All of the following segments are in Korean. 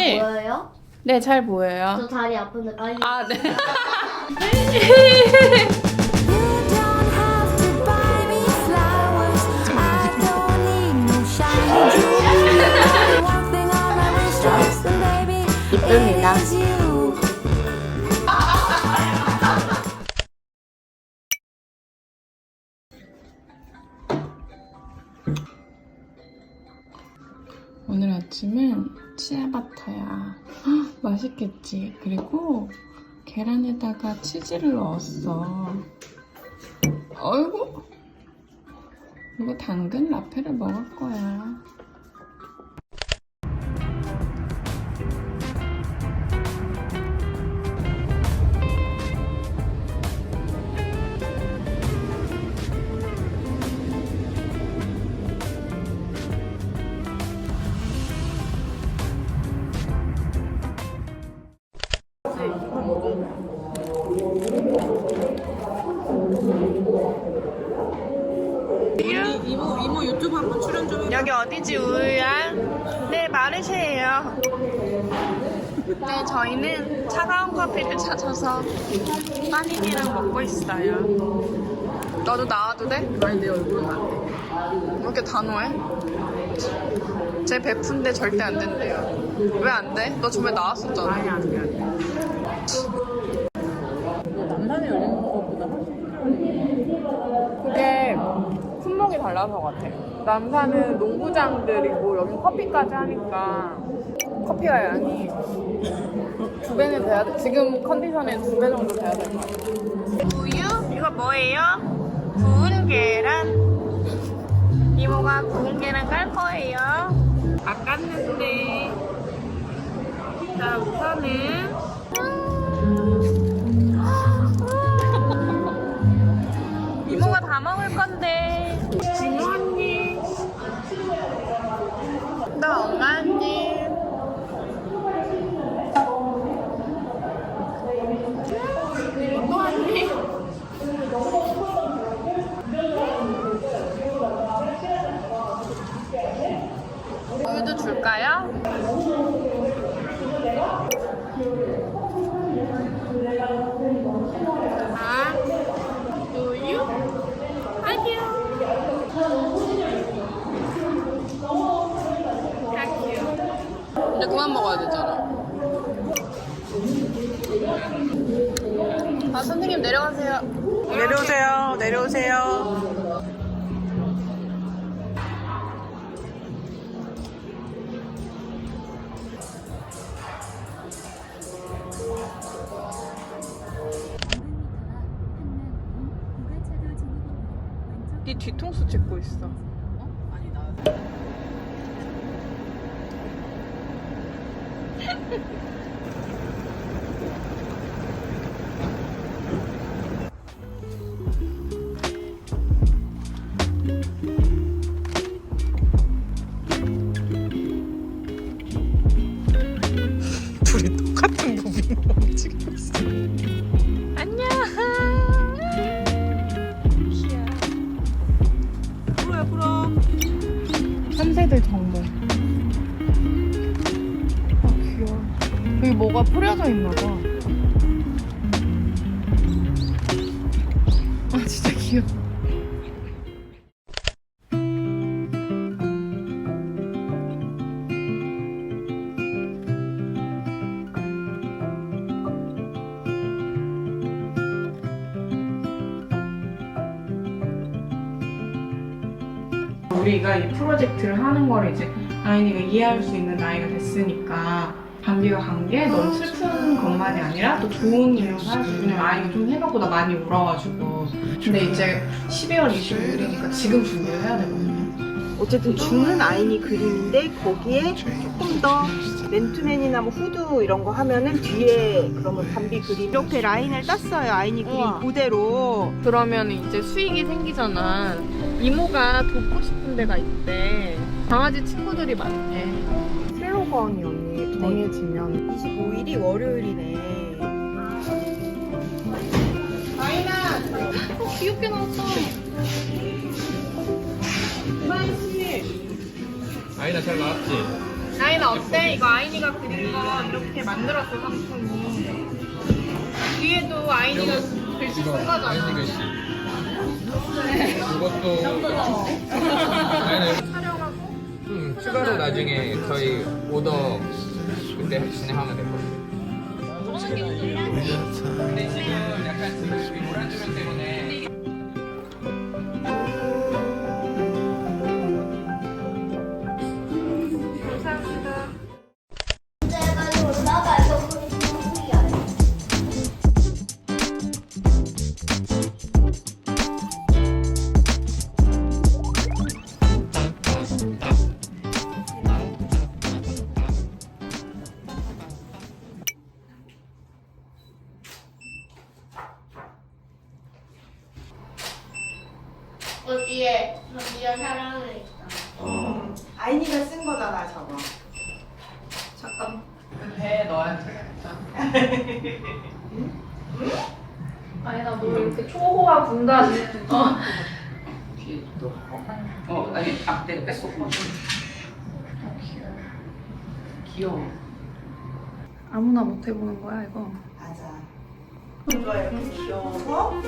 보이지? 보여요? 네, 잘 보여요. 저 다리 아픈데 빨리. 아, 네. To 아침은 치아바타야. 헉, 맛있겠지? 그리고 계란에다가 치즈를 넣었어. 어이구. 이거 당근 라페를 먹을 거야. 이모 이모 유튜브 한번 출연 좀 해. 여기 어디지 우유야? 네 마르쉐예요. 네 저희는 차가운 커피를 찾아서 빠니니랑 먹고 있어요. 너도 나와도 돼? 아니 내 얼굴은 안 돼. 왜 이렇게 단호해? 제 베푼데 절대 안 된대요. 왜 안 돼? 너 저번에 나왔었잖아. 아니 안 돼. 안 돼. 남산에 열리는 것보다 그게 품목이 달라서 같아. 남산은 농구장들이고 여긴 커피까지 하니까 커피가 양이 두 배는 돼야 돼. 지금 컨디션에 두 배 정도 돼야 될 것 같아. 우유? 이거 뭐예요? 구운 계란. 이모가 구운 계란 깔 거예요. 다 깠는데. 자, 우선은 먹을 건데. 진우 언니. 나 엄마 언니. 또 언니. 우유도 줄까요? 아, 우유? 아니요. 이제 그만 먹어야 되잖아. 아, 선생님 내려가세요. 내려오세요. 내려오세요. 네 뒤통수 찍고 있어. 둘이 있나 봐. 아, 진짜 귀여워. 우리가 이 프로젝트를 하는 거를 이제 아이니가 이해할 수 있는 나이가 됐으니까 담비가 간 게 너무 슬픈 것만이 아니라 또 좋은 일로 살수 있는 아이가 좀 생각보다 많이 울어가지고. 근데 이제 12월 25일이니까 지금 준비를 해야 되거든요. 어쨌든 죽는 아이니 그림인데 거기에 조금 더 맨투맨이나 뭐 후드 이런 거 하면은 뒤에 그러면 담비 그림 이렇게 라인을 땄어요 아이니 그림 우와. 그대로. 그러면 이제 수익이 생기잖아. 이모가 돕고 싶은 데가 있대. 강아지 친구들이 많대. 슬로건이 언니 정해지면 25일이 월요일이네 어, 귀엽게 나왔다 아이나 잘 나왔지? 아이나 어때? 이거 아이니가 그린 거 이렇게 만들었어 삼촌이. 뒤에도 아이니가 글씨 쓴 거잖아. 그것도 아니, 촬영하고 음, 추가로 나중에 저희 오더 그때 진행하면 될 거예요. 근데 지금 약간 지금 이 노란 조명 때문에 어디에 저기에 사람을 있어. 아이니가 쓴 거잖아 저거. 배에 넣어야 되겠다. 아니다, 너 이렇게 초호화 분단. 어. 어 아니 아 내가 뺐어. 귀여워. 아무나 못 해보는 거야 이거. 맞아. 이거 이렇게 귀여워서 봐봐.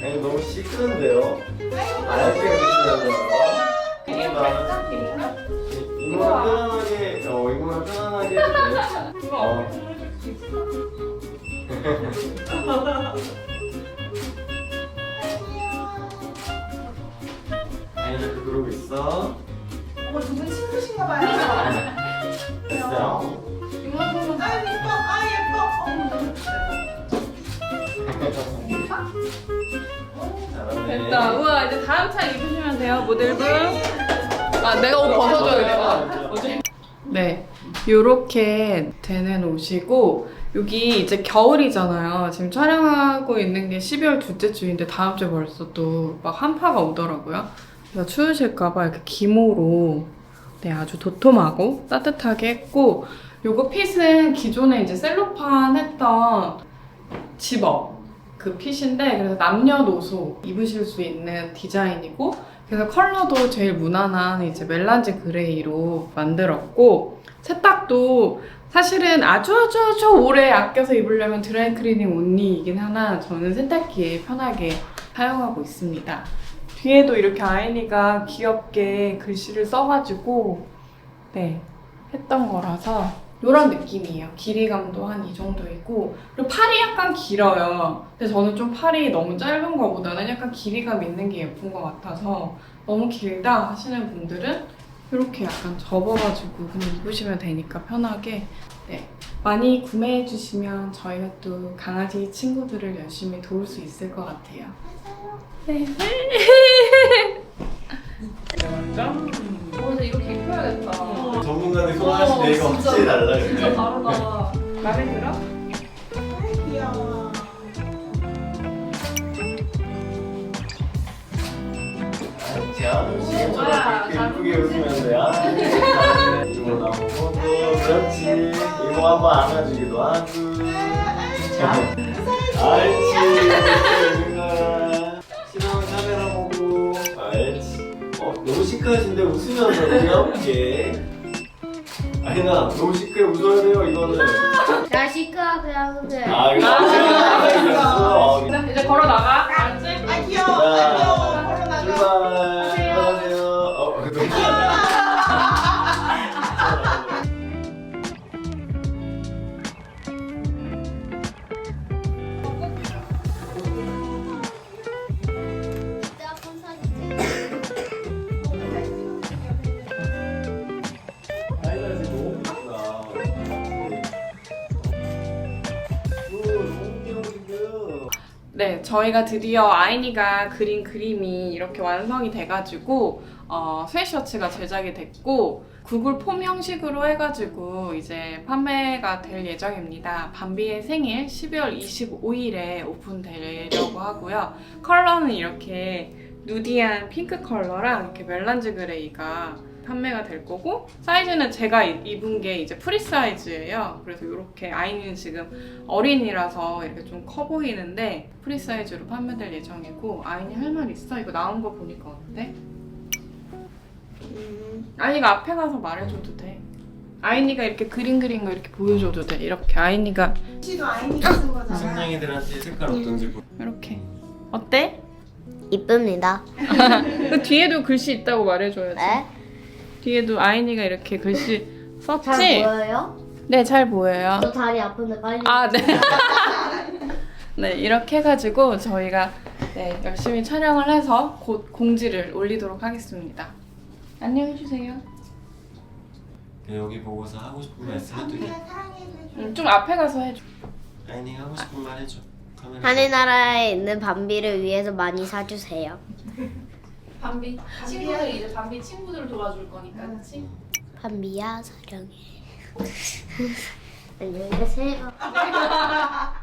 아니 너무 시큰데요. 아저씨가 그러시는 이거만 편안하게, 어 이거만 편안하게 해도 돼. 이거 어. 아니 왜 그러고 있어? 어머 두분 친구신가 봐요. 됐어요. 이만큼은 아 예뻐, 아 예뻐. 어머 너무 잘하네. 됐다. 우와 이제 다음 차 입으시면 돼요 모델분. 아 내가 옷 벗어줘야 돼. 네, 요렇게 되는 옷이고 여기 이제 겨울이잖아요. 지금 촬영하고 있는 게 12월 둘째 주인데 다음 주에 벌써 또 막 한파가 오더라고요. 그래서 추우실까봐 이렇게 기모로 네 아주 도톰하고 따뜻하게 했고 요거 핏은 기존에 이제 셀로판 했던 집업 그 핏인데 그래서 남녀노소 입으실 수 있는 디자인이고 그래서 컬러도 제일 무난한 이제 멜란지 그레이로 만들었고 세탁도 사실은 아주 아주 아주 오래 아껴서 입으려면 드라이클리닝 온리이긴 하나 저는 세탁기에 편하게 사용하고 있습니다. 뒤에도 이렇게 아이니가 귀엽게 글씨를 써가지고 네 했던 거라서 이런 느낌이에요. 길이감도 한 이 정도이고 그리고 팔이 약간 길어요. 근데 저는 좀 팔이 너무 짧은 거보다는 약간 길이감 있는 게 예쁜 것 같아서 너무 길다 하시는 분들은 이렇게 약간 접어가지고 그냥 입으시면 되니까 편하게 네 많이 구매해 주시면 저희가 또 강아지 친구들을 열심히 도울 수 있을 것 같아요. 네. 짠. 어, 이렇게 입혀야겠다. 전문가들 소화하시네 이거 확실히 달라 근데. 다르다. 마음에 들어? 귀여워. 예쁘게 웃으면 돼. 아, 나오고 또 그렇지. 이거 한번 안아주기도 하고. 알지. 시크하신데 웃으면서 귀엽게. 아니나 너무 시크해 웃어야 돼요 이거는. 나 시크하게 하는데. 아 이거 시크하게 이제, 이제 걸어 나가. 알았지? 아 귀여워. 아 귀여워. 네, 저희가 드디어 아이니가 그린 그림이 이렇게 완성이 돼가지고 어, 스웨셔츠가 제작이 됐고 구글 폼 형식으로 해가지고 이제 판매가 될 예정입니다. 밤비의 생일 12월 25일에 오픈되려고 하고요. 컬러는 이렇게 누디한 핑크 컬러랑 이렇게 멜란지 그레이가 판매가 될 거고 사이즈는 제가 이- 입은 게 이제 프리 사이즈예요. 그래서 이렇게 아이는 지금 어린이라서 이렇게 좀 커 보이는데 프리 사이즈로 판매될 예정이고 아이니 할 말 있어? 이거 나온 거 보니까 어때? 아이니가 앞에 가서 말해줘도 돼. 아이니가 이렇게 그림 그린 거 이렇게 보여줘도 돼. 이렇게 아이니가 시도 아이니가 쓴 거잖아. 선생님들한테 색깔 어떤지 보 이렇게 어때? 이쁩니다. 그 뒤에도 글씨 있다고 말해줘야지. 네? 뒤에도 아이니가 이렇게 글씨 잘 썼지? 보여요? 네, 잘 보여요. 저 다리 아픈데 빨리. 아, 네. 네, 이렇게 해가지고 저희가 네, 열심히 촬영을 해서 곧 공지를 올리도록 하겠습니다. 안녕해주세요. 여기 보고서 하고 싶은 말 있으면 또 해. 음, 좀 앞에 가서 해줘. 아이니 하고 싶은 말 해줘. 카메라. 하늘나라에 있는 밤비를 위해서 많이 사주세요. 밤비 친구들 이제 밤비 친구들을 도와줄 거니까, 그렇지? 밤비야 사랑해. 안녕히 계세요.